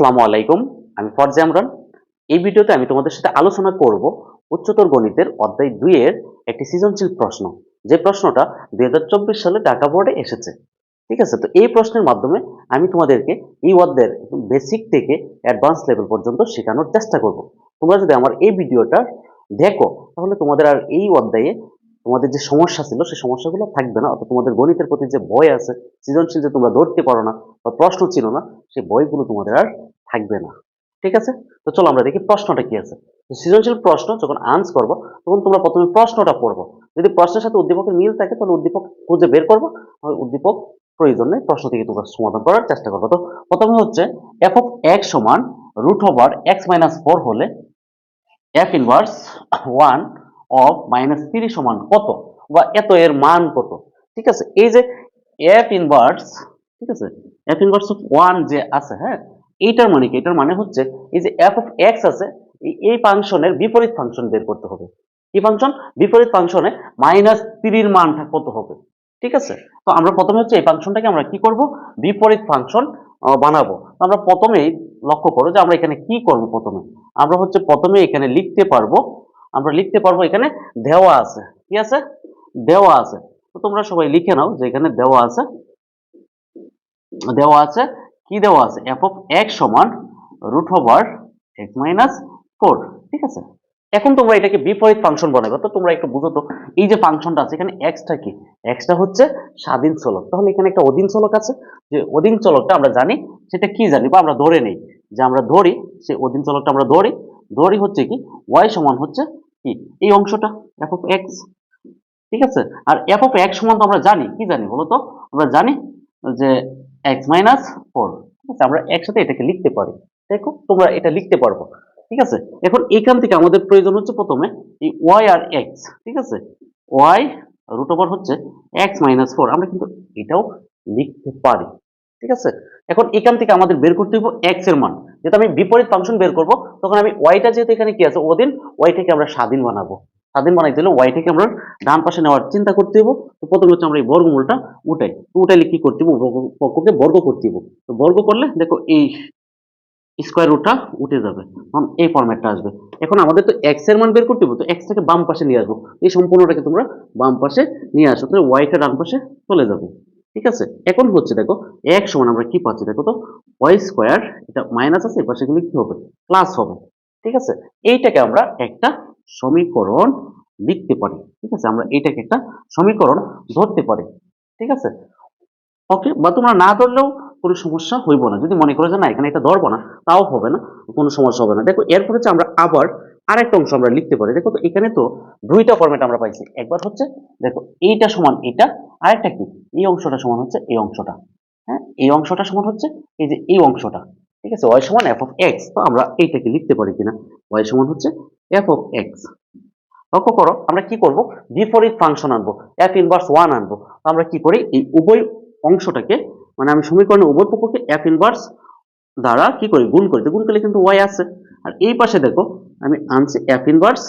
আসসালামু আলাইকুম, আমি ফরজা ইমরান এই ভিডিওতে আমি তোমাদের সাথে আলোচনা করব উচ্চতর গণিতের অধ্যায় দুই এর একটি সৃজনশীল প্রশ্ন। যে প্রশ্নটা দুই হাজার চব্বিশ সালে ঢাকা বোর্ডে এসেছে। ঠিক আছে? তো এই প্রশ্নের মাধ্যমে আমি তোমাদেরকে এই অধ্যায়ের বেসিক থেকে অ্যাডভান্স লেভেল পর্যন্ত শেখানোর চেষ্টা করব। তোমরা যদি আমার এই ভিডিওটা দেখো, তাহলে তোমাদের আর এই অধ্যায়ে তোমাদের যে সমস্যা ছিল, সেই সমস্যাগুলো থাকবে না। অর্থাৎ তোমাদের গণিতের প্রতি যে ভয় আছে, সৃজনশীল যে তোমরা ধরতে পারো না বা প্রশ্ন ছিল না, সেই বইগুলো তোমাদের আর থাকবে না। ঠিক আছে? তো চলো আমরা দেখি প্রশ্নটা কি আছে। সৃজনশীল প্রশ্ন, যখন আনস করব, তখন তোমরা প্রথমে প্রশ্নটা পড়ব। যদি প্রশ্নের সাথে উদ্দীপকের মিল থাকে, তাহলে উদ্দীপক খুঁজে বের করব। উদ্দীপক প্রয়োজন নেই, প্রশ্ন থেকে তোমরা সমাধান করার চেষ্টা করব। তো প্রথমে হচ্ছে এফ অফ এক্স সমান root over X minus four হলে F inverse one of minus three সমান কত? বা এত এর মান কত? ঠিক আছে? এই যে এফ ইনভার্স ঠিক আছে? এফ ইনভার্স অফ ওয়ান যে আছে হ্যাঁ? এইটার মানে কি? এটার মানে হচ্ছে এই যে এফ অফ এক্স আছে, এই- ফাংশনের বিপরীত ফাংশন বের করতে হবে। কি ফাংশন? বিপরীত ফাংশনে মাইনাস থ্রির মানটা কত হবে? ঠিক আছে? তো আমরা প্রথমে হচ্ছে এই ফাংশনটাকে আমরা কি করব? বিপরীত ফাংশন বানাবো। আমরা প্রথমেই লক্ষ্য করো যে আমরা এখানে কি করব প্রথমে? আমরা হচ্ছে প্রথমে এখানে লিখতে পারব আমরা লিখতে পারব এখানে দেওয়া আছে। কি আছে? দেওয়া আছে। তো তোমরা সবাই লিখে নাও যে এখানে দেওয়া আছে। দেওয়া আছে। কি দেওয়া আছে? এফ অফ এক্স সমান root over X minus four ঠিক আছে? এখন তোমরা এটাকে বিপরীত ফাংশন বানাবে। তো তোমরা একটু বুঝো তো, এই যে ফাংশনটা আছে, এখানে এক্সটা কি? এক্সটা হচ্ছে স্বাধীন চলক। তাহলে এখানে একটা অধীন চলক আছে। যে অধীন চলকটা আমরা জানি, সেটা কি জানি বা আমরা ধরে নেই। যে আমরা ধরি সেই অধীন চলকটা আমরা ধরি। ধরি হচ্ছে কি? ওয়াই সমান হচ্ছে কি? এই অংশটা এফ অফ এক্স ঠিক আছে? আর এফ অফ এক্স সমান তো আমরা জানি, কি জানি বলো তো? আমরা জানি যে এক্স মাইনাস ফোর ঠিক আছে? আমরা একসাথে এটাকে লিখতে পারি, দেখো, তোমরা এটা লিখতে পারব, ঠিক আছে? এখন এখান থেকে আমাদের প্রয়োজন হচ্ছে প্রথমে এই ওয়াই আর এক্স ঠিক আছে? ওয়াই রুট ওভার হচ্ছে এক্স মাইনাস ফোর আমরা কিন্তু এটাও লিখতে পারি ঠিক আছে? এখন এখান থেকে আমাদের বের করতে হবে এক্সের মান। যেহেতু আমি বিপরীত ফাংশন বের করব, তখন আমি ওয়াইটা যেহেতু এখানে কি আছে ওদিন ওয়াইটাকে আমরা স্বাধীন বানাবো। স্বাধীন বানাইতে হলে ওয়াইটাকে আমরা ডান পাশে নেওয়ার চিন্তা করতে হবে তো প্রথমে হচ্ছে আমরা এই বর্গমূলটা উঠাই। উঠাইলে কি করতে হবে পক্ষকে বর্গ করতে হবে তো বর্গ করলে দেখো এই স্কোয়ার রুটটা উঠে যাবে। তখন এই ফরম্যাটটা আসবে। এখন আমাদের তো এক্সের মান বের করতে হবে তো এক্স থেকে বাম পাশে নিয়ে আসব। এই সম্পূর্ণটাকে তোমরা বাম পাশে নিয়ে আসো, তাহলে ওয়াইটা ডান পাশে চলে যাবে। ঠিক আছে? এখন হচ্ছে দেখো, এক সমান আমরা কি পাচ্ছি দেখো তো? ওয়াই স্কোয়ার এটা মাইনাস আছে, এপাশে গেলে কি হবে? প্লাস হবে। ঠিক আছে? এইটাকে আমরা একটা সমীকরণ লিখতে পারি। ঠিক আছে? আমরা এইটাকে একটা সমীকরণ ধরতে পারি। ঠিক আছে? ওকে বা তোমরা না ধরলেও কোনো সমস্যা হইব না। যদি মনে করো যে না, এখানে এটা ধরবো না, তাও হবে না, কোনো সমস্যা হবে না। দেখো, এরপর হচ্ছে আমরা আবার আরেকটা অংশ আমরা লিখতে পারি। দেখো তো, এখানে তো দুইটা ফরম্যাট আমরা পাইছি। একবার হচ্ছে, দেখো, এইটা সমান এটা, আরেকটা কি? এই অংশটা সমান হচ্ছে এই অংশটা। হ্যাঁ এই অংশটা সমান হচ্ছে এই যে এই অংশটা। ঠিক আছে? ওয়াই সমান এফ অফ এক্স তো আমরা এইটাকে লিখতে পারি কিনা? ওয়াই সমান হচ্ছে এফ অফ এক্স লক্ষ্য করো, আমরা কি করব? বিপরীত ফাংশন আনব। এফ ইনভার্স ওয়ান আনব। তো আমরা কি করি? এই উভয় অংশটাকে মানে আমি সমীকরণের উভয় পক্ষকে এফ ইনভার্স দ্বারা কি করি? গুণ করি। গুণ করলে কিন্তু ওয়াই আছে। আর এই পাশে দেখো আমি আনছি এফ ইনভার্স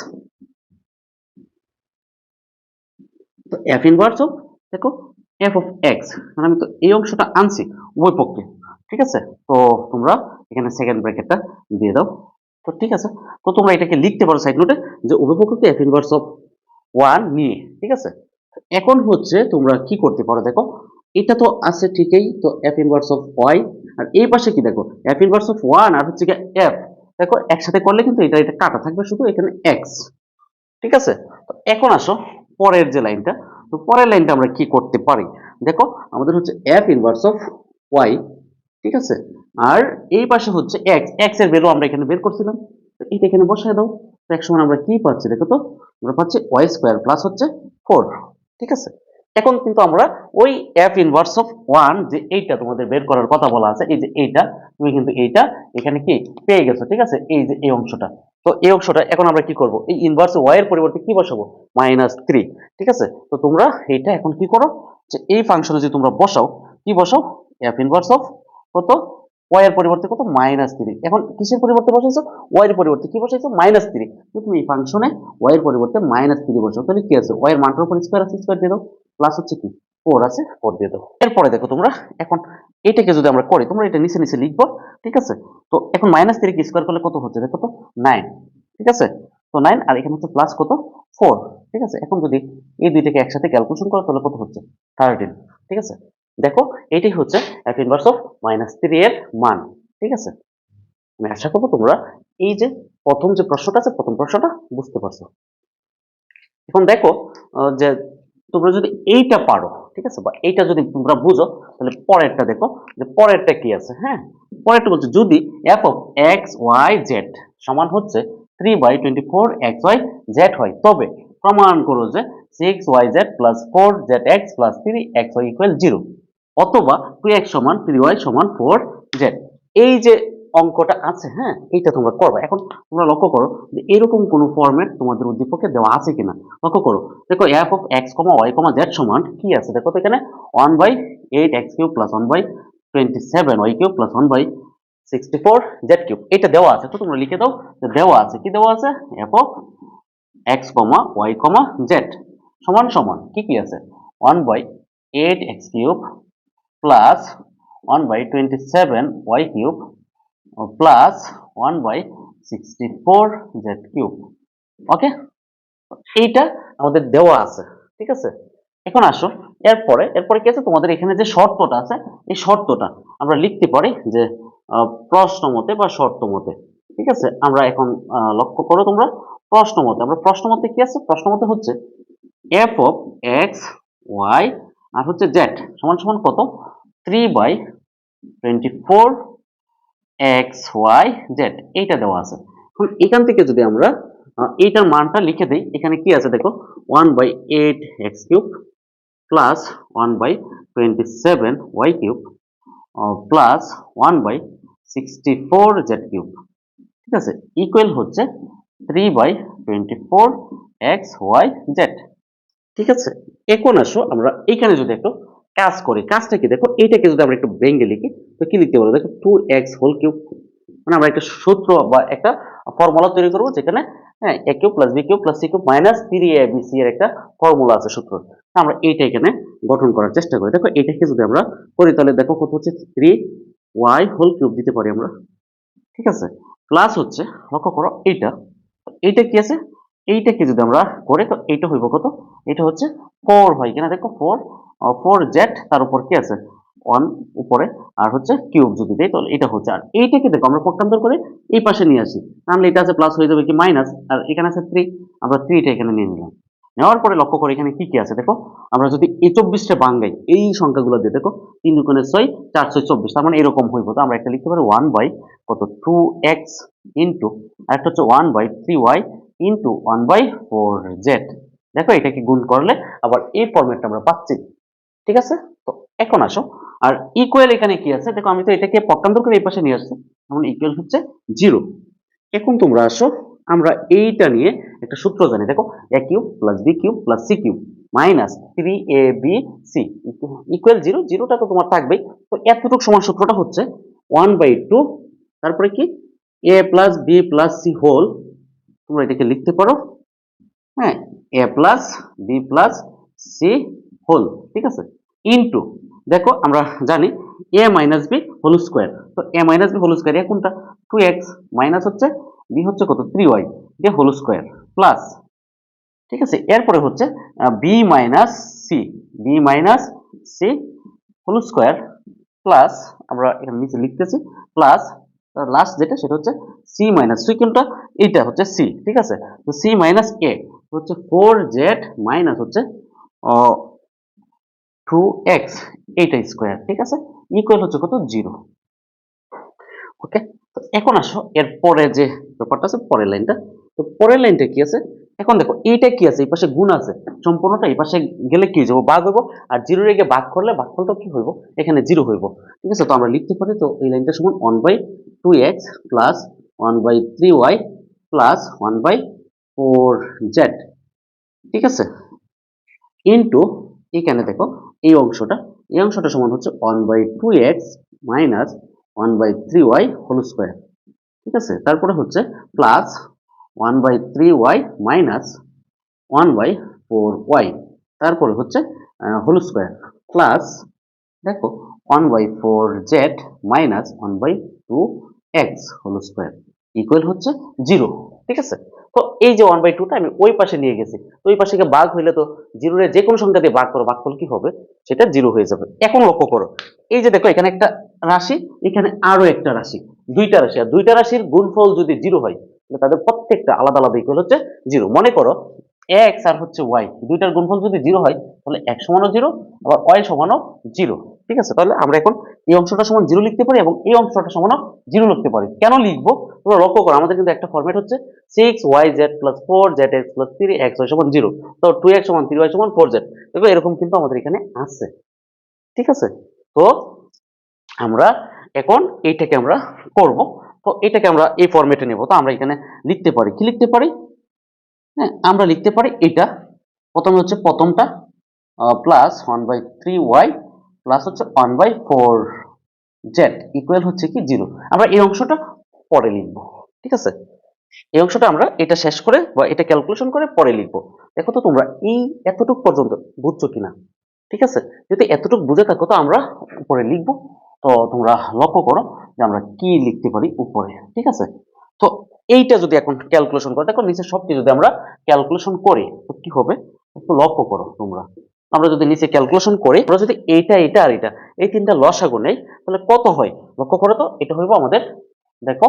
তো এফ ইনভার্স অফ দেখো এফ অফ এক্স মানে আমি তো এই অংশটা আনছি উভয় পক্ষে ঠিক আছে? তো তোমরা এখানে সেকেন্ড ব্র্যাকেটটা দিয়ে দাও। তো ঠিক আছে, তো তোমরা এটাকে লিখতে পারো সাইড নোটে যে উভয় পক্ষকে এফ ইনভার্স অফ ওয়ান নিয়ে, ঠিক আছে? এখন হচ্ছে তোমরা কি করতে পারো দেখো, এটা তো আছে ঠিকই, তো এফ ইনভার্স অফ ওয়াই আর এই পাশে কি দেখো? এফ ইনভার্স অফ ওয়ান আর হচ্ছে কি এফ দেখো, একসাথে করলে কিন্তু এটা এটা কাটা থাকবে শুধু এখানে এক্স ঠিক আছে? তো এখন আসো পরের যে লাইনটা। তো পরের লাইনটা আমরা কি করতে পারি? দেখো, আমাদের হচ্ছে এফ ইনভার্স অফ ওয়াই ঠিক আছে? আর এই পাশে হচ্ছে এক্স এক্সের ভ্যালু আমরা এখানে বের করছিলাম। তো এটা এখানে বসায় দাও। তো এক সময় আমরা কি পাচ্ছি দেখো তো? আমরা পাচ্ছি ওয়াই স্কোয়ার প্লাস হচ্ছে ফোর ঠিক আছে? এখন কিন্তু আমরা ওই এফ ইনভার্স অফ ওয়ান যে এইটা তোমাদের বের করার কথা বলা আছে, এই যে এইটা, তুমি কিন্তু এইটা এখানে কি পেয়ে গেছো, ঠিক আছে? এই যে এই অংশটা। তো এই অংশটা এখন আমরা কি করব? এই ইনভার্স ওয়াই এর পরিবর্তে কি বসাবো? মাইনাস থ্রি ঠিক আছে? তো তোমরা এইটা এখন কি করো? যে এই ফাংশনে যে তোমরা বসাও, কি বসাও? এফ ইনভার্স অফ কত? ওয়াই এর পরিবর্তে কত? মাইনাস থ্রি এখন কিসের পরিবর্তে বসাইছো? ওয়াই এর পরিবর্তে কি বসাইছো? মাইনাস থ্রি তুমি এই ফাংশনে ওয়াই এর পরিবর্তে মাইনাস থ্রি বসাও। তাহলে কি আছে? ওয়াই এর মানটার উপর স্কোয়ার আছে স্কোয়ার দিয়ে দাও। প্লাস হচ্ছে কি? ফোর আছে ফোর দিয়ে দাও। এরপরে দেখো তোমরা, এখন এটাকে যদি আমরা করি, তোমরা এটা নিচে নিচে লিখব, ঠিক আছে? তো এখন মাইনাস থ্রি কি স্কোয়ার করলে কত হচ্ছে? দেখো তো নাইন ঠিক আছে? তো নাইন আর এখানে হচ্ছে প্লাস কত? ফোর ঠিক আছে? এখন যদি এই দুইটাকে একসাথে ক্যালকুলেশন করো, তাহলে কত হচ্ছে? থার্টিন ঠিক আছে? দেখো, এটাই হচ্ছে F inverse of minus three এর মান, ঠিক আছে? আমি আশা করব তোমরা এই যে প্রথম যে প্রশ্নটা আছে, প্রথম প্রশ্নটা বুঝতে পারছ। এখন দেখো যে তোমরা যদি এইটা পারো, ঠিক আছে? বা এইটা যদি তোমরা বুঝো, তাহলে পরেরটা দেখো যে পরেরটা কি আছে হ্যাঁ? পরেরটা বলছে, যদি F of X Y Z সমান হচ্ছে three by twenty four X Y Z হয়, তবে প্রমাণ করো যে six Y Z plus four Z X plus three X Y equal zero অথবা টু এক্স সমান থ্রি ওয়াই সমান ফোর জেড এই যে অঙ্কটা আছে হ্যাঁ? এইটা তোমরা করবে। এখন তোমরা লক্ষ্য করো যে এরকম কোনো ফরম্যাট তোমাদের উদ্দীপকে দেওয়া আছে কিনা। লক্ষ্য করো, দেখো F of X comma Y comma Z সমান কি আছে? দেখো তো এখানে one by eight X cube plus one by twenty seven Y cube plus one by sixty four Z cube এটা দেওয়া আছে, তো তোমরা লিখে দাও যে দেওয়া আছে। কি দেওয়া আছে? F of X comma Y comma Z সমান সমান, কি কি আছে? One by eight X cube plus one by twenty seven Y cube plus one by sixty four Z cube okay এইটা আমাদের দেওয়া আছে, ঠিক আছে? এখন আসো, এরপরে এরপরে কি আছে? তোমাদের এখানে যে শর্তটা আছে, এই শর্তটা আমরা লিখতে পারি যে প্রশ্ন মতে বা শর্ত মতে ঠিক আছে? আমরা এখন লক্ষ্য করো তোমরা প্রশ্ন মতে আমরা প্রশ্ন মতে কি আছে? প্রশ্ন মতে হচ্ছে এফ অফ এক্স ওয়াই আর হচ্ছে জেড সমান সমান কত? Three by twenty four X Y Z এইটা দেওয়া আছে। এখন এখান থেকে যদি আমরা এইটার মানটা লিখে দিই, এখানে কি আছে দেখো? One by eight X cube plus one by twenty seven Y cube plus one by sixty four Z cube ঠিক আছে? ইকুয়াল হচ্ছে three by twenty four X Y Z ঠিক আছে? এখন আসো, আমরা এইখানে যদি একটু কাজ করি। কাজটা কি? দেখো এইটাকে যদি আমরা একটু ভেঙে লিখি, তো কি লিখতে পারব? দেখো টু এক্স হোল কিউব মানে আমরা একটা সূত্র বা একটা ফর্মুলা তৈরি করব, যেখানে হ্যাঁ A cube plus B cube plus C cube minus three A B C এর একটা ফর্মুলা আছে সূত্র। আমরা এইটা এখানে গঠন করার চেষ্টা করি। দেখো, এটাকে যদি আমরা করি, তাহলে দেখো কত হচ্ছে? থ্রি ওয়াই হোল কিউব দিতে পারি আমরা। ঠিক আছে? প্লাস হচ্ছে, লক্ষ্য করো, এইটা। এইটা কি আছে? এইটাকে যদি আমরা করে, তো এইটা হইব কত? এটা হচ্ছে ফোর হয় কিনা দেখো ফোর ফোর জেড তার উপর কি আছে? ওয়ান উপরে, আর হচ্ছে কিউব যদি দেয় তাহলে এটা হচ্ছে, আর এইটাকে দেখো আমরা পক্ষান্তর করে এই পাশে নিয়ে আসি। তাহলে এটা আছে প্লাস হয়ে যাবে কি মাইনাস আর এখানে আছে থ্রি আমরা থ্রিটা এখানে নিয়ে নিলাম। নেওয়ার পরে লক্ষ্য করে এখানে কি কি আছে, দেখো? আমরা যদি এই চব্বিশটা বাঙ্গাই, এই সংখ্যাগুলো দিয়ে, দেখো, তিন দুগুণে ছয়, চার ছয় চব্বিশ, তার মানে এরকম হইব। তো আমরা একটা লিখতে পারি ওয়ান বাই কত? টু এক্স ইন্টু আর একটা হচ্ছে one by three Y into one by four Z দেখো, এটাকে গুণ করলে আবার এই ফরম্যাটটা আমরা পাচ্ছি। ঠিক আছে? তো এখন আসো। আর ইকুয়াল এখানে কি আছে? দেখো, আমি তো এটাকে পক্ষান্তর করে এই পাশে নিয়ে আসছি। এখন ইকুয়াল হচ্ছে জিরো এখন তোমরা আসো, আমরা এইটা নিয়ে একটা সূত্র জানি। দেখো A cube plus B cube plus C cube minus three A B C equal zero জিরোটা তো তোমার থাকবেই। তো এতটুকু সমান সূত্রটা হচ্ছে ওয়ান বাই টু তারপরে কি? A plus B plus C whole তোমরা এটাকে লিখতে পারো। হ্যাঁ A plus B plus C whole ঠিক আছে? ইনটু দেখো আমরা জানি A minus B whole square তো A minus B whole square কোনটা? টু এক্স মাইনাস হচ্ছে বি হচ্ছে কত? থ্রি ওয়াই দিয়ে হোল স্কোয়ার প্লাস ঠিক আছে? এরপরে হচ্ছে B minus C B minus C whole square plus আমরা এখানে নিচে লিখতেছি প্লাস লাস্ট যেটা, সেটা হচ্ছে সি মাইনাস সি কোনটা এইটা হচ্ছে সি ঠিক আছে? তো সি মাইনাস কে হচ্ছে ফোর জেড মাইনাস হচ্ছে টু এক্স এইটা স্কোয়ার ঠিক আছে? ইকুয়াল হচ্ছে কত? জিরো ওকে তো এখন আসো এর পরে যে ব্যাপারটা আছে, পরের লাইনটা তো পরের লাইনটা কি আছে? এখন দেখো, এইটা কি আছে? এই পাশে গুণ আছে। সম্পূর্ণটা এই পাশে গেলে কি যাব ভাগ হইব। আর জিরো রেখে ভাগ করলে ভাগফলটা কি হইব? এখানে জিরো হইব। ঠিক আছে? তো আমরা লিখতে পারি, তো এই লাইনটা সমান one by two X plus one by three Y plus one by four Z ঠিক আছে? ইন্টু এখানে দেখো, এই অংশটা এই অংশটা সমান হচ্ছে one by two X minus one by three Y whole square ঠিক আছে? তারপরে হচ্ছে plus one by three Y minus one by four Y তারপরে হচ্ছে হোল স্কোয়ার প্লাস দেখো one by four Z minus one by two X whole square equal হচ্ছে zero ঠিক আছে? তো এই যে ওয়ান বাই টুটা আমি ওই পাশে নিয়ে গেছি, তো ওই পাশে ভাগ হইলে তো জিরোরে যে কোনো সংখ্যা দিয়ে ভাগ করো করলে কি হবে? সেটা জিরো হয়ে যাবে। এখন লক্ষ্য করো, এই যে দেখো, এখানে একটা রাশি, এখানে আরও একটা রাশি, দুইটা রাশি, আর দুইটা রাশির গুণফল যদি জিরো হয় তাদের প্রত্যেকটা আলাদা আলাদা ইকুয়াল হচ্ছে জিরো মনে করো এক্স আর হচ্ছে ওয়াই দুইটার গুণফল যদি জিরো হয়, তাহলে এক সমানও জিরো আবার ওয়াই সমানও জিরো ঠিক আছে? তাহলে আমরা এখন এই অংশটা সমান জিরো লিখতে পারি এবং এই অংশটা সমানও জিরো লিখতে পারি। কেন লিখব? তোমরা লক্ষ্য করো, আমাদের কিন্তু একটা ফর্মেট হচ্ছে six Y Z plus four Z X plus three X Y সমান জিরো তো টু এক্স সমান থ্রি ওয়াই সমান ফোর জেড দেখো, এরকম কিন্তু আমাদের এখানে আছে। ঠিক আছে? তো আমরা এখন এইটাকে আমরা করব। তো এটাকে আমরা এই ফরম্যাটে নেব। তো আমরা এখানে লিখতে পারি। কি লিখতে পারি? হ্যাঁ আমরা লিখতে পারি এটা। প্রথমে হচ্ছে প্রথমটা plus one by three Y plus হচ্ছে one by four Z equal হচ্ছে কি? জিরো আমরা এই অংশটা পরে লিখব। ঠিক আছে? এই অংশটা আমরা এটা শেষ করে বা এটা ক্যালকুলেশন করে পরে লিখব। দেখো তো তোমরা এই এতটুক পর্যন্ত বুঝছ কিনা? ঠিক আছে? যদি এতটুকু বুঝে থাকো তো আমরা উপরে লিখব। তো তোমরা লক্ষ্য করো যে আমরা কি লিখতে পারি উপরে, ঠিক আছে? তো এইটা যদি এখন ক্যালকুলেশন করো, দেখো নিচে সবটি যদি আমরা ক্যালকুলেশন করি, তো কি হবে? একটু লক্ষ্য করো তোমরা। আমরা যদি নিচে ক্যালকুলেশন করি, আমরা যদি এইটা এটা আর এটা এই তিনটা লসাগু নেই, তাহলে কত হয়? লক্ষ্য করো তো, এটা হইব আমাদের, দেখো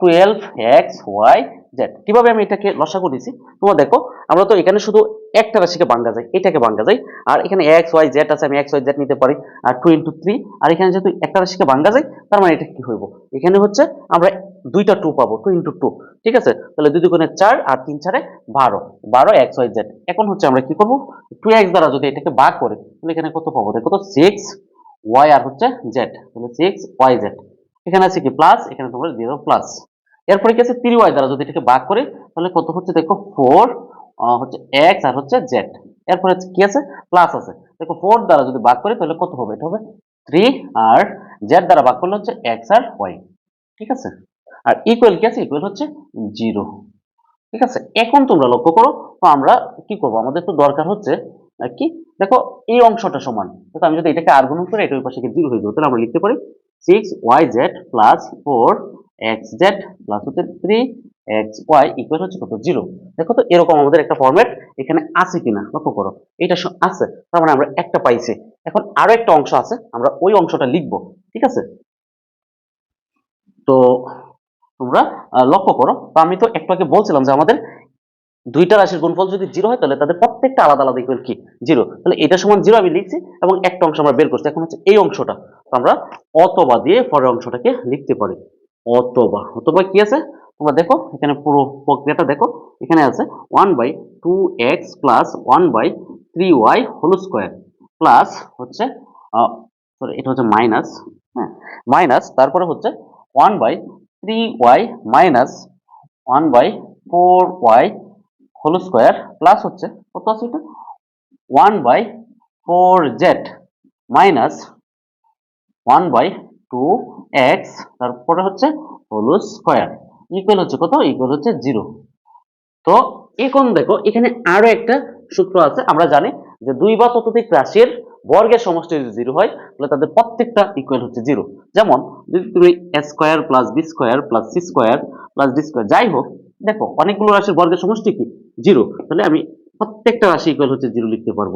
টুয়েলভ এক্স ওয়াই জেড কীভাবে আমি এটাকে লসাগু দিছি? তোমরা দেখো, আমরা তো এখানে শুধু একটা রাশিকে ভাঙ্গা যায়, এটাকে ভাঙ্গা যায়। আর এখানে এক্স ওয়াই জেড আছে, আমি এক্স ওয়াই জেড নিতে পারি, আর টু ইন্টু থ্রি আর এখানে যেহেতু একটা রাশিকে ভাঙ্গা যায়, তার মানে এটা কি হইব? এখানে হচ্ছে আমরা দুইটা টু পাবো টু ইন্টু টু ঠিক আছে? তাহলে দুই দুগুণে চার আর তিন চারে বারো। বারো এক্স ওয়াই জেড এখন হচ্ছে আমরা কি করব? টু এক্স দ্বারা যদি এটাকে ভাগ করে, তাহলে এখানে কত পাবো? দেখো তো সিক্স ওয়াই আর হচ্ছে জেড তাহলে সিক্স ওয়াই জেড এখানে আছে কি প্লাস এখানে তোমরা দাও প্লাস এরপরে কি আছে? থ্রি ওয়াই দ্বারা যদি এটাকে ভাগ করে, তাহলে কত হচ্ছে? দেখো ফোর হচ্ছে এক্স আর হচ্ছে জেড এরপরে কি আছে? প্লাস আছে। দেখো ফোর দ্বারা যদি ভাগ করি, তাহলে কত হবে? এটা হবে থ্রি আর জেড দ্বারা ভাগ করলে হচ্ছে এক্স আর ওয়াই ঠিক আছে? আর ইকুয়াল কি আছে? ইকুয়াল হচ্ছে জিরো ঠিক আছে? এখন তোমরা লক্ষ্য করো, তো আমরা কি করব? আমাদের তো দরকার হচ্ছে কি? দেখো এই অংশটা সমান। দেখো আমি যদি এটাকে আর গুণ করি, এটা ওই পাশে জিরো হয়ে যাবে। তাহলে আমরা লিখতে পারি six Y Z plus four X Z plus হচ্ছে থ্রি এক্স ওয়াই ইকুয়াল হচ্ছে কত? জিরো দেখো তো এরকম আমাদের একটা ফরম্যাট এখানে আছে কিনা? লক্ষ্য করো, এটা আছে, তার মানে আমরা একটা পাইছি। এখন আরও একটা অংশ আছে, আমরা ওই অংশটা লিখব, ঠিক আছে? তো তোমরা লক্ষ্য করো, তো আমি তো একটু আগে বলছিলাম যে আমাদের দুইটা রাশির গুণফল যদি জিরো হয়, তাহলে তাদের প্রত্যেকটা আলাদা আলাদা ইকুয়াল কি? জিরো তাহলে এটা সমান জিরো আমি লিখছি এবং একটা অংশ আমরা বের করছি। এখন হচ্ছে এই অংশটা, তো আমরা অতবা দিয়ে পরের অংশটাকে লিখতে পারি। অতবা অতবা কি আছে? তোমরা দেখো, এখানে পুরো প্রক্রিয়াটা দেখো, এখানে আছে one by two X plus one by three Y whole square plus হচ্ছে সরি এটা হচ্ছে মাইনাস হ্যাঁ মাইনাস তারপরে হচ্ছে one by three Y minus one by four Y whole square plus হচ্ছে, কত আছে এটা? One by four Z minus one by two X তারপরে হচ্ছে হোল স্কোয়ার ইকুয়াল হচ্ছে কত? ইকুয়াল হচ্ছে জিরো তো এখন দেখো, এখানে আরও একটা সূত্র আছে, আমরা জানি যে দুই বা ততোধিক রাশির বর্গের সমষ্টি যদি জিরো হয়, তাহলে তাদের প্রত্যেকটা ইকুয়াল হচ্ছে জিরো যেমন, যদি তুমি square plus B square plus C square plus D square যাই হোক, দেখো, অনেকগুলো রাশির বর্গের সমষ্টি কি? জিরো তাহলে আমি প্রত্যেকটা রাশি ইকুয়াল হচ্ছে জিরো লিখতে পারব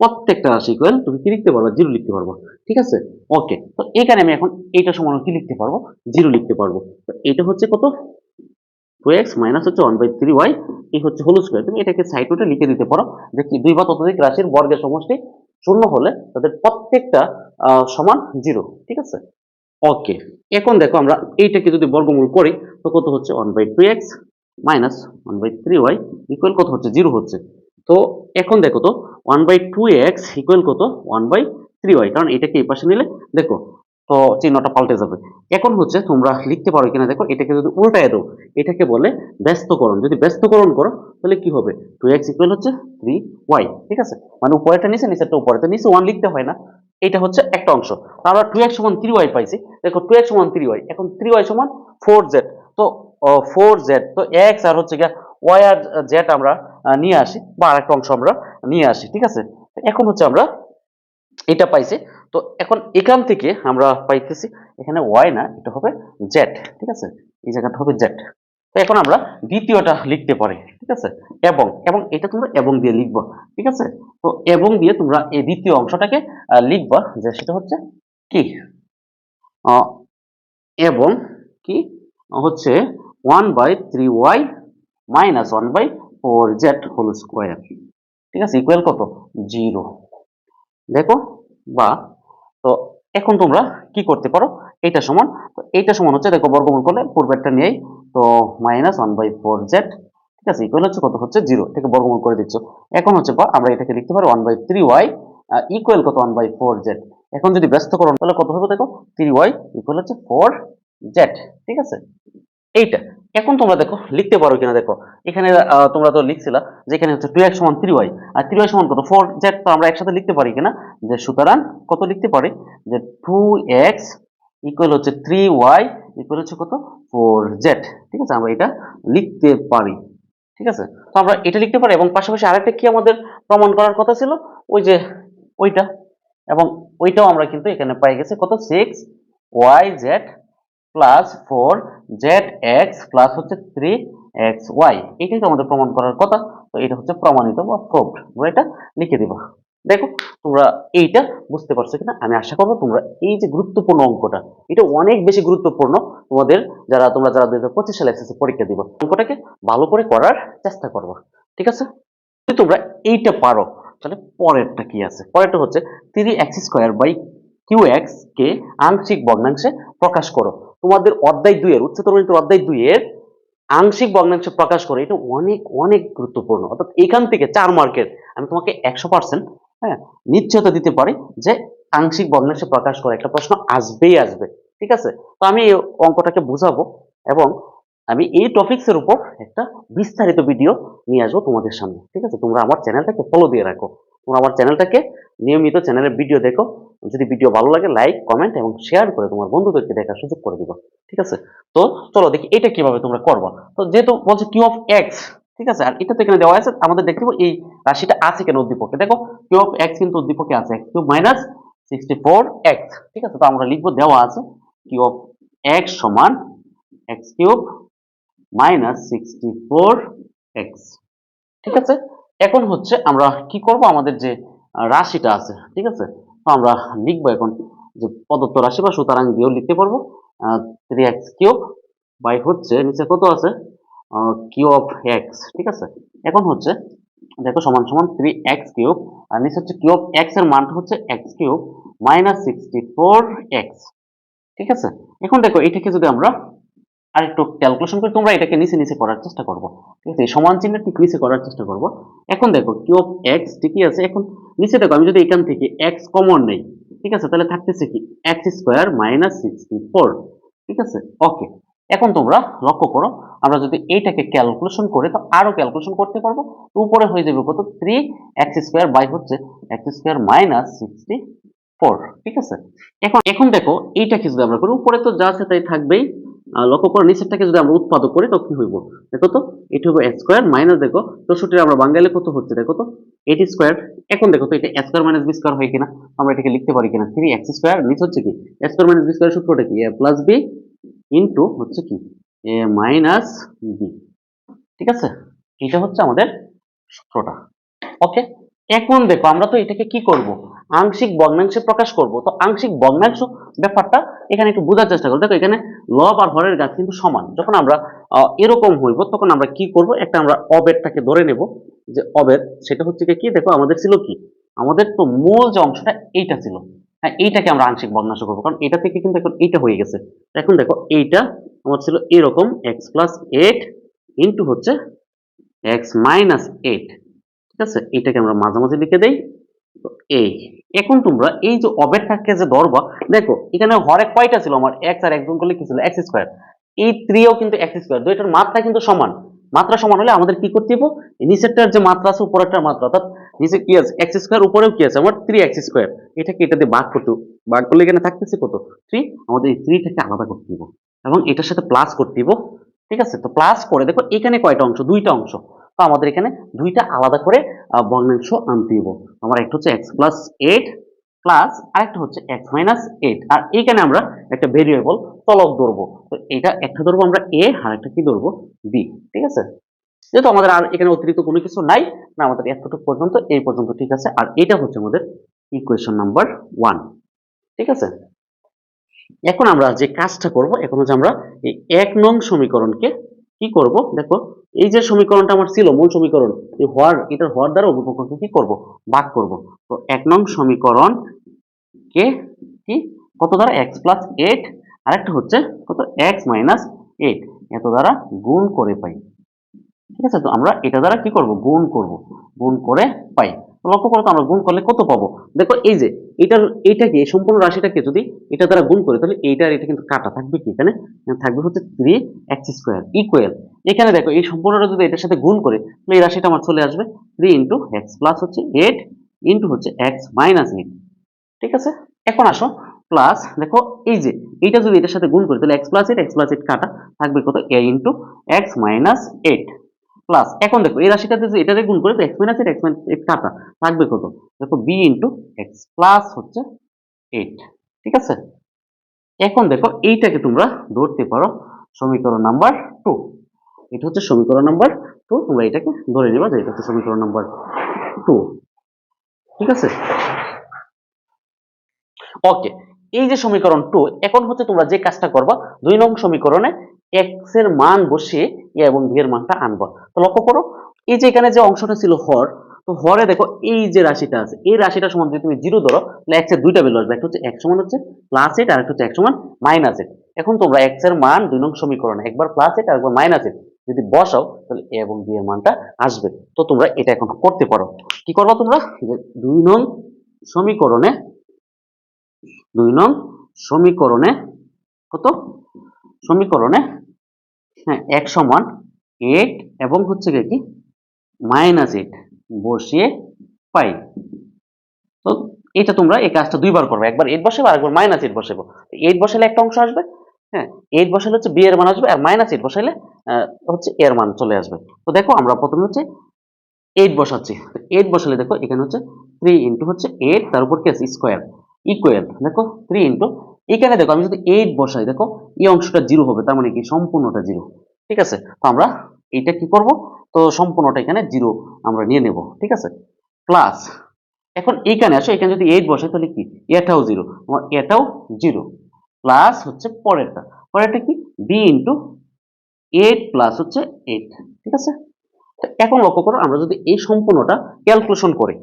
প্রত্যেকটা রাশি ইকুয়াল তুমি কি লিখতে পারব? জিরো লিখতে পারব ঠিক আছে? ওকে তো এখানে আমি এখন এইটা সমান কি লিখতে পারব? জিরো লিখতে পারব তো এটা হচ্ছে কত? টু এক্স মাইনাস হচ্ছে ওয়ান বাই থ্রি ওয়াই এই হচ্ছে হলুদ স্কোয়ার তুমি এটাকে সাইড নোটে লিখে দিতে পারো যে কি দুই বা ততোধিক রাশির বর্গের সমষ্টি শূন্য হলে তাদের প্রত্যেকটা সমান জিরো। ঠিক আছে? ওকে এখন দেখো আমরা এইটাকে যদি বর্গমূল করি, তো কত হচ্ছে? One by two X minus one by three Y equal কত হচ্ছে? জিরো হচ্ছে। তো এখন দেখো তো one by two X equal কত? ওয়ান বাই থ্রি ওয়াই কারণ এটাকে এই পাশে নিলে, দেখো, তো চিহ্নটা পাল্টে যাবে। এখন হচ্ছে তোমরা লিখতে পারো কিনা, দেখো, এটাকে যদি উল্টায় দাও, এটাকে বলে ব্যস্তকরণ। যদি ব্যস্তকরণ করো, তাহলে কি হবে? টু এক্স ইকুয়াল হচ্ছে থ্রি ওয়াই ঠিক আছে? মানে উপরেটা নিচে, নিচেরটা উপরে তো নিচে ওয়ান লিখতে হয় না। এটা হচ্ছে একটা অংশ। আমরা টু এক্স সমান থ্রি ওয়াই পাইছি। দেখো টু এক্স সমান থ্রি ওয়াই এখন থ্রি ওয়াই সমান ফোর জেড তো ফোর জেড তো এক্স আর হচ্ছে গিয়া ওয়াই আর জেড আমরা নিয়ে আসি বা আরেকটা অংশ আমরা নিয়ে আসি, ঠিক আছে? এখন হচ্ছে আমরা এটা পাইছি। তো এখন এখান থেকে আমরা পাইতেছি, এখানে ওয়াই না, এটা হবে জেড ঠিক আছে? এই জায়গাটা হবে জেড তো এখন আমরা দ্বিতীয়টা লিখতে পারি, ঠিক আছে? এবং এবং এটা তোমরা এবং দিয়ে লিখবা, ঠিক আছে? তো এবং দিয়ে তোমরা এই দ্বিতীয় অংশটাকে লিখবা যে সেটা হচ্ছে কি? এবং কি? হচ্ছে one by three Y minus one by four Z whole square ঠিক আছে? ইকুয়াল কত? জিরো দেখো, বা, তো এখন তোমরা কি করতে পারো? এইটা সমান, তো এইটা সমান হচ্ছে, দেখো, বর্গমূল করলে পূর্বেরটা নিয়েই, তো minus one by four Z ঠিক আছে? ইকুয়াল হচ্ছে কত? হচ্ছে জিরো এটাকে বর্গমূল করে দিচ্ছ। এখন হচ্ছে, বা, আমরা এটাকে লিখতে পারি one by three Y equal কত? ওয়ান বাই ফোর জেড এখন যদি ব্যস্ত করো, তাহলে কত হবে দেখো? থ্রি ওয়াই ইকুয়াল হচ্ছে ফোর জেড ঠিক আছে? এইটা। এখন তোমরা দেখো, লিখতে পারো কিনা দেখো। এখানে তোমরা তো লিখছিলা যে এখানে হচ্ছে টু এক্স সমান থ্রি ওয়াই আর থ্রি ওয়াই সমান কত? ফোর জেড তো আমরা একসাথে লিখতে পারি কিনা? যে সুতরাং কত লিখতে পারি? যে টু এক্স ইকুয়াল হচ্ছে থ্রি ওয়াই ইকুয়াল হচ্ছে কত? ফোর জেড ঠিক আছে? আমরা এটা লিখতে পারি। ঠিক আছে? তো আমরা এটা লিখতে পারি। এবং পাশাপাশি আরেকটা কি আমাদের প্রমাণ করার কথা ছিল? ওই যে ওইটা। এবং ওইটাও আমরা কিন্তু এখানে পাই গেছে কত? Six y z plus four z x plus হচ্ছে থ্রি এক্স ওয়াই এটাই তো আমাদের প্রমাণ করার কথা। তো এটা হচ্ছে প্রমাণিত বা প্রুভড তোমরা এটা লিখে দিবা। দেখো, তোমরা এইটা বুঝতে পারছ কিনা? আমি আশা করব তোমরা এই যে গুরুত্বপূর্ণ অঙ্কটা, এটা অনেক বেশি গুরুত্বপূর্ণ। তোমাদের যারা, তোমরা যারা দুই হাজার পঁচিশ সালে এসএসসি পরীক্ষা দিব, অঙ্কটাকে ভালো করে করার চেষ্টা করবা। ঠিক আছে? যদি তোমরা এইটা পারো, তাহলে পরেরটা কি আছে? পরেরটা হচ্ছে three x square by q x কে আংশিক ভগ্নাংশে প্রকাশ করো। তোমাদের অধ্যায় দুইয়ের, উচ্চতর গণিতের অধ্যায় দুইয়ের আংশিক ভগ্নাংশে প্রকাশ করে, এটা অনেক অনেক গুরুত্বপূর্ণ। অর্থাৎ এখান থেকে চার মার্কের, আমি তোমাকে একশো পার্সেন্ট হ্যাঁ নিশ্চয়তা দিতে পারি যে আংশিক ভগ্নাংশে প্রকাশ করে একটা প্রশ্ন আসবেই আসবে, ঠিক আছে? তো আমি এই অঙ্কটাকে বুঝাবো এবং আমি এই টপিক্সের উপর একটা বিস্তারিত ভিডিও নিয়ে আসব তোমাদের সামনে, ঠিক আছে? তোমরা আমার চ্যানেলটাকে ফলো দিয়ে রাখো। তোমরা আমার চ্যানেলটাকে নিয়মিত চ্যানেলের ভিডিও দেখো যদি ভিডিও ভালো লাগে লাইক কমেন্ট এবং শেয়ার করে তোমার বন্ধুদেরকে দেখার সুযোগ করে দিবা, ঠিক আছে? তো চলো দেখি এটা কীভাবে তোমরা করবা। তো যেহেতু বলছে কিউ অফ এক্স ঠিক আছে? আর এটা তো এখানে দেওয়া আছে, আমাদের দেখতে পাবো এই রাশিটা আছে কেন উদ্দীপকে? দেখো কিউ অফ এক্স কিন্তু উদ্দীপকে আছে x cube minus sixty four x ঠিক আছে? তো আমরা লিখব দেওয়া আছে কিউ অফ এক্স সমান x cube minus sixty four x ঠিক আছে? এখন হচ্ছে আমরা কি করব? আমাদের যে রাশিটা আছে, ঠিক আছে? আমরা লিখব এখন যে প্রদত্ত রাশি বা সুতরাং দিয়েও লিখতে পারব থ্রি এক্স কিউব বাই হচ্ছে নিচে কত আছে? কিউ অফ এক্স ঠিক আছে? এখন হচ্ছে, দেখো সমান সমান থ্রি এক্স কিউব আর নিচে হচ্ছে কিউ অফ এক্সের মানটা হচ্ছে x cube minus sixty four x ঠিক আছে? এখন দেখো এটাকে যদি আমরা আর একটু ক্যালকুলেশন করে তোমরা এটাকে নিচে নিচে করার চেষ্টা করব। ঠিক আছে? সমান চিহ্ন ঠিক নিচে করার চেষ্টা করব। এখন দেখো কিউ অফ এক্স ঠিকই আছে। এখন নিচে দেখো, আমি যদি এখান থেকে এক্স কমন নেই, ঠিক আছে? তাহলে থাকতেছে কি? X square minus sixty four ঠিক আছে? ওকে এখন তোমরা লক্ষ্য করো, আমরা যদি এইটাকে ক্যালকুলেশন করে তো আরও ক্যালকুলেশন করতে পারব। উপরে হয়ে যাবে কত? থ্রি এক্স স্কোয়ার বাই হচ্ছে x square minus sixty four ঠিক আছে? এখন এখন দেখো, এইটাকে যদি আমরা করি, উপরে তো যা আছে তাই থাকবেই। লক্ষ্য করো, নিচেরটাকে যদি আমরা উৎপাদক করি তো কি হইব? দেখো তো, এটি হবে স্কোয়ার মাইনাস দেখো, চৌষট্টির আমরা বাঙালি কত হচ্ছে, দেখো তো এইটি স্কোয়ার এখন দেখো তো, এটা x square minus b square হয় কিনা, আমরা এটাকে লিখতে পারি কিনা থ্রি এক্স স্কোয়ার নিচে হচ্ছে কি? X square minus b square সূত্রটা কি? এ প্লাস বি ইন্টু হচ্ছে কি? এ মাইনাস বি ঠিক আছে? এটা হচ্ছে আমাদের সূত্রটা। ওকে এখন দেখো, আমরা তো এটাকে কি করব? আংশিক ভগ্নাংশে প্রকাশ করব। তো আংশিক ভগ্নাংশ ব্যাপারটা এখানে একটু বোঝার চেষ্টা করো। দেখো, এখানে লব আর হরের গাছ কিন্তু সমান। যখন আমরা এরকম হইব, তখন আমরা কি করব? একটা আমরা অবেদটাকে ধরে নেব। যে অবেদ, সেটা হচ্ছে কি? দেখো, আমাদের ছিল কি? আমাদের তো মূল যে অংশটা এইটা ছিল। হ্যাঁ এইটাকে আমরা আংশিক ভগ্নাংশ করব। কারণ এটা থেকে কিন্তু এখন এইটা হয়ে গেছে। এখন দেখো, এইটা আমার ছিল এরকম এক্স প্লাস এইট ইন্টু হচ্ছে এক্স মাইনাস এইট ঠিক আছে? এটাকে আমরা মাঝামাঝি লিখে দেই। তো এই। এখন তোমরা এই যে অবেরটাকে যে ধরবা, দেখো, এখানে হরে কয়টা ছিল আমার? এক্স আর একজন করলে কি ছিল? এক্স স্কোয়ার এই থ্রিও কিন্তু এক্স স্কোয়ার দুইটার মাত্রা কিন্তু সমান। মাত্রা সমান হলে আমাদের কি করতে হবে নিচেরটার যে মাত্রা আছে, উপরেরটার মাত্রা, অর্থাৎ নিচে কি আছে? এক্স স্কোয়ার উপরেও কি আছে? আমার থ্রি এক্স স্কোয়ার এটাকে এটা দিয়ে ভাগ করতে হবে। ভাগ করলে এখানে থাকতেছে কত? থ্রি আমাদের এই থ্রিটাকে আলাদা করতে দিব এবং এটার সাথে প্লাস করতে দিব ঠিক আছে? তো প্লাস করে, দেখো, এখানে কয়টা অংশ? দুইটা অংশ। তো আমাদের এখানে দুইটা আলাদা করে ভগ্নাংশ আনতে দিব আমার একটা হচ্ছে এক্স প্লাস এইট প্লাস আরেকটা হচ্ছে এক্স মাইনাস এইট আর এইখানে আমরা একটা ভেরিয়েবল তলক ধরবো। তো এটা একটা ধরবো আমরা এ আর একটা কি ধরবো? বি ঠিক আছে? যেহেতু আমাদের আর এখানে অতিরিক্ত কোনো কিছু নাই, না আমাদের এতটুকু পর্যন্ত, এই পর্যন্ত ঠিক আছে। আর এটা হচ্ছে আমাদের ইকুয়েশন নাম্বার ওয়ান ঠিক আছে? এখন আমরা যে কাজটা করব, এখন হচ্ছে আমরা এই এক নং সমীকরণকে কি করব? দেখো, এই যে সমীকরণটা আমার ছিল, মূল সমীকরণ, এই হওয়ার এটা হওয়ার দ্বারা উপপক্ষকে কি করব? ভাগ করব। তো এক নং সমীকরণ কে? কি? কত দ্বারা? এক্স প্লাস এইট আরেকটা হচ্ছে কত? এক্স মাইনাস এইট এত দ্বারা গুণ করে পাই। ঠিক আছে? তো আমরা এটা দ্বারা কি করব? গুণ করব। গুণ করে পাই। লক্ষ্য করো তো আমরা গুণ করলে কত পাবো? দেখো এই যে, এটার, এইটাকে, সম্পূর্ণ রাশিটাকে যদি এটা দ্বারা গুণ করি, তাহলে এইটার এটা কিন্তু কাটা থাকবে কি এখানে? থাকবে হচ্ছে থ্রি এক্স স্কোয়ার ইকুয়াল এখানে দেখো, এই সম্পূর্ণটা যদি এটার সাথে গুণ করে, তাহলে এই রাশিটা আমার চলে আসবে থ্রি ইন্টু এক্স প্লাস হচ্ছে এইট ইন্টু হচ্ছে এক্স মাইনাস এইট ঠিক আছে? এখন আসো প্লাস দেখো, এই যে, এইটা যদি এটার সাথে গুণ করি, তাহলে x plus eight x plus eight কাটা থাকবে কত? A into x minus eight plus এখন দেখো, এই রাশিটাতে যদি এটাতে গুণ করি তো x minus eight x minus কাটা, থাকবে কত? দেখো বি ইন্টু এক্স প্লাস হচ্ছে এইট ঠিক আছে? এখন দেখো, এইটাকে তোমরা ধরতে পারো সমীকরণ নাম্বার টু এটা হচ্ছে সমীকরণ নাম্বার টু তোমরা এটাকে ধরে নিবা যে এটা হচ্ছে সমীকরণ নাম্বার টু ঠিক আছে? ওকে এই যে সমীকরণ টু এখন হচ্ছে তোমরা যে কাজটা করবা, দুই নং সমীকরণে এক্সের মান বসিয়ে এ এবং বি এর মানটা আনবা। তো লক্ষ্য করো, এই যে এখানে যে অংশটা ছিল হর, তো হরে দেখো এই যে রাশিটা আছে, এই রাশিটা সমান যদি তুমি জিরো ধরো, তাহলে এক্সের দুইটা ভ্যালু আসবে। একটা হচ্ছে এক সমান হচ্ছে প্লাস এইট আর একটা হচ্ছে এক সমান মাইনাস এইট এখন তোমরা এক্সের মান দুই নং সমীকরণে, একবার প্লাস এইট আর একবার মাইনাস এইট যদি বসাও, তাহলে এ এবং বি এর মানটা আসবে। তো তোমরা এটা এখন করতে পারো। কি করবা তোমরা? যে দুই নং সমীকরণে, দুই নং সমীকরণে কত? সমীকরণে হ্যাঁ এক সমান এইট এবং হচ্ছে কি? মাইনাস এইট বসিয়ে পাই। তো এটা তোমরা এই কাজটা দুইবার করবে। একবার এইট বসাবো আর মাইনাস এইট বসাবো। এইট বসালে একটা অংশ আসবে হ্যাঁ এইট বসালে হচ্ছে বি এর মান আসবে আর মাইনাস এইট বসালে হচ্ছে এর মান চলে আসবে। তো দেখো আমরা প্রথমে হচ্ছে এইট বসাচ্ছি। এইট বসালে দেখো এখানে হচ্ছে থ্রি ইন্টু হচ্ছে এইট তার উপর কি আছে? স্কোয়ার ইকুয়াল দেখো থ্রি ইন্টু এখানে দেখো, আমি যদি এইট বসাই, দেখো, এই অংশটা জিরো হবে, তার মানে কি? সম্পূর্ণটা জিরো ঠিক আছে? তো আমরা এইটা কি করব? তো সম্পূর্ণটা এখানে জিরো আমরা নিয়ে নেব, ঠিক আছে? প্লাস এখন এইখানে আসো, এখানে যদি এইট বসাই, তাহলে কি? এটাও জিরো আমার এটাও জিরো প্লাস হচ্ছে পরেরটা পরেরটা কি? বি ইন্টু এইট প্লাস হচ্ছে এইট ঠিক আছে? এখন লক্ষ্য করো, আমরা যদি এই সম্পূর্ণটা ক্যালকুলেশন করি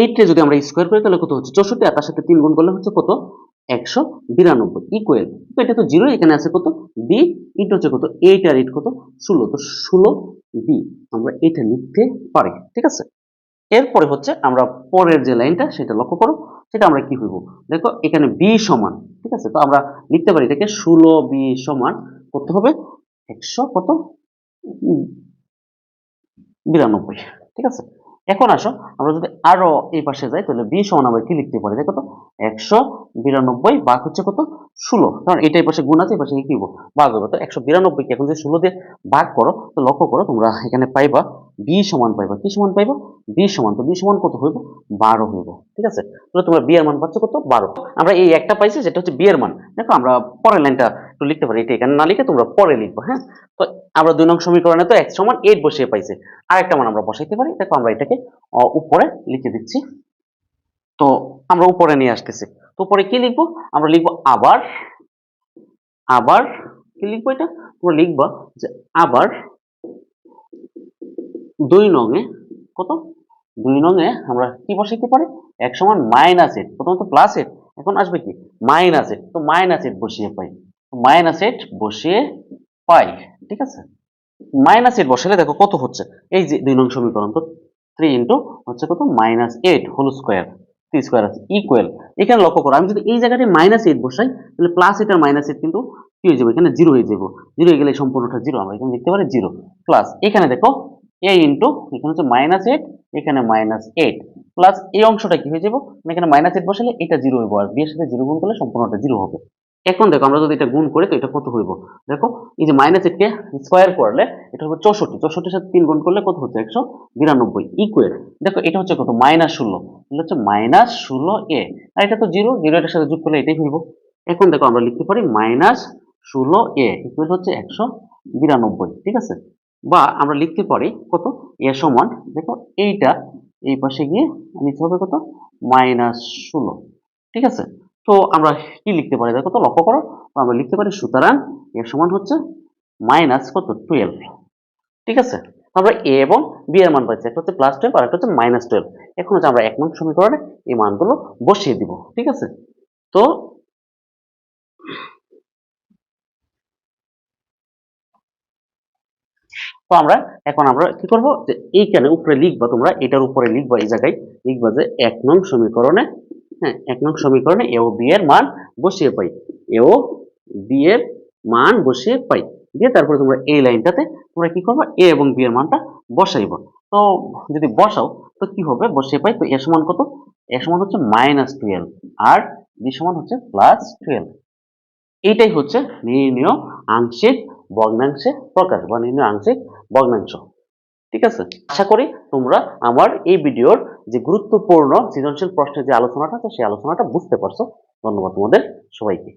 এইটে যদি আমরা স্কোয়ার করি, তাহলে কত হচ্ছে? চৌষট্টি, আর তার সাথে তিন গুণ করলে হচ্ছে কত? একশো বিরানব্বই ইকুয়াল এটা তো জিরো এখানে আছে কত? বি ইট হচ্ছে কত? এইট এইট কত? ষোলো, তো ষোলো বি আমরা এটা লিখতে পারি, ঠিক আছে? এরপরে হচ্ছে আমরা পরের যে লাইনটা, সেটা লক্ষ্য করো, সেটা আমরা কি হইব? দেখো, এখানে বি সমান, ঠিক আছে? তো আমরা লিখতে পারি এটাকে ষোলো বি সমান করতে হবে একশো কত? বিরানব্বই, ঠিক আছে? এখন আসো, আমরা যদি আরও এই পাশে যাই, তাহলে বি সমান আমরা কি লিখতে পারি? দেখো তো, একশো বিরানব্বই ভাগ হচ্ছে কত? ষোলো। কারণ এটা এই পাশে গুণ আছে, এই পাশে কি ভাগ হবে তো একশো বিরানব্বই কে এখন যদি ষোলো দিয়ে ভাগ করো, তো লক্ষ্য করো তোমরা এখানে পাইবা বি সমান পাইবা। কি সমান পাইবা? বি সমান। তো বি সমান কত হইব? বারো হইব। ঠিক আছে? তাহলে তোমরা বি মান পাচ্ছ কত? বারো। আমরা এই একটা পাইছি, যেটা হচ্ছে বি মান। দেখো আমরা পরের লাইনটা একটু লিখতে পারি, এটা এখানে না লিখে তোমরা পরে লিখব হ্যাঁ? তো আমরা দুই নং সমীকরণে তো এক সমান এইট বসিয়ে পাইছি। আরেকটা মান আমরা বসাইতে পারি, দেখো আমরা এটাকে উপরে লিখে দিচ্ছি। তো আমরা উপরে নিয়ে আসতেছি। তো উপরে কি লিখব? আমরা লিখব আবার আবার, কি লিখব এটা? তোমরা লিখবা যে আবার দুই নঙে কত? দুই নঙে আমরা কি বসাইতে পারি? এক সমান মাইনাস এইট প্রথমত প্লাস এইট এখন আসবে কি? মাইনাস এইট তো মাইনাস এইট বসিয়ে পাই। মাইনাস এইট বসিয়ে পাই ঠিক আছে? মাইনাস এইট বসালে দেখো কত হচ্ছে? এই যে দুই নং সমীকরণ, তো থ্রি ইন্টু হচ্ছে কত? Minus eight whole square three square আছে ইকুয়াল এখানে লক্ষ্য করো, আমি যদি এই জায়গাটায় মাইনাস এইট বসাই, তাহলে প্লাস এইট আর মাইনাস এইট কিন্তু কি হয়ে যাবে? এখানে জিরো হয়ে যাব। জিরো হয়ে গেলে সম্পূর্ণটা জিরো আমরা এখানে লিখতে পারি জিরো প্লাস এখানে দেখো এ ইন্টু এখানে হচ্ছে মাইনাস এইট এখানে মাইনাস এইট প্লাস এই অংশটা কি হয়ে যাব? এখানে মাইনাস এইট বসালে এটা জিরো হইব আর বি এর সাথে জিরো গুণ করলে সম্পূর্ণটা জিরো হবে। এখন দেখো আমরা যদি এটা গুণ করি, তো এটা কত হইব? দেখো, এই যে মাইনাস এইটকে স্কোয়ার করলে, এটা হবে চৌষট্টি। চৌষট্টির সাথে তিন গুণ করলে কত হচ্ছে? একশো বিরানব্বই। ইকুয়েল দেখো, এটা হচ্ছে কত? মাইনাস ষোলো। এটা হচ্ছে মাইনাস ষোলো এ। আর এটা তো জিরো জিরো এটার সাথে যোগ করলে এটাই হইব। এখন দেখো, আমরা লিখতে পারি মাইনাস ষোলো এ ইকুয়াল হচ্ছে একশো বিরানব্বই। ঠিক আছে? বা আমরা লিখতে পারি কত? এ সমান, দেখো, এইটা, এই পাশে গিয়ে নিতে হবে কত? মাইনাস ষোলো। ঠিক আছে? তো আমরা কি লিখতে পারি? দেখো তো লক্ষ্য করো আমরা লিখতে পারি সুতরাং এর সমান হচ্ছে মাইনাস কত? টুয়েলভ ঠিক আছে? আমরা এ এবং বি এর মান পাচ্ছি। একটা হচ্ছে প্লাস টুয়েলভ আর একটা হচ্ছে মাইনাস টুয়েলভ এখন হচ্ছে আমরা এক নং সমীকরণে এই মানগুলো বসিয়ে দিব। ঠিক আছে? তো তো আমরা এখন আমরা কি করব? যে এইখানে উপরে লিখবা তোমরা, এটার উপরে লিখবা, এই জায়গায় লিখবা যে এক নং সমীকরণে হ্যাঁ এক নং সমীকরণে এ ও বি এর মান বসিয়ে পাই। এ ও বি এর মান বসিয়ে পাই। দিয়ে তারপরে তোমরা এই লাইনটাতে তোমরা কি করবে? এ এবং বি এর মানটা বসাইবা। তো যদি বসাও, তো কি হবে? বসিয়ে পাই, তো এ সমান কত? এ সমান হচ্ছে মাইনাস টুয়েলভ আর বি সমান হচ্ছে প্লাস টুয়েলভ এইটাই হচ্ছে নির্ণীয় আংশিক ভগ্নাংশে প্রকাশ বা নির্ণয় আংশিক ভগ্নাংশ। ঠিক আছে? আশা করি তোমরা আমার এই ভিডিওর যে গুরুত্বপূর্ণ সৃজনশীল প্রশ্নের যে আলোচনাটা সেই আলোচনাটা বুঝতে পারছ। ধন্যবাদ তোমাদের সবাইকে।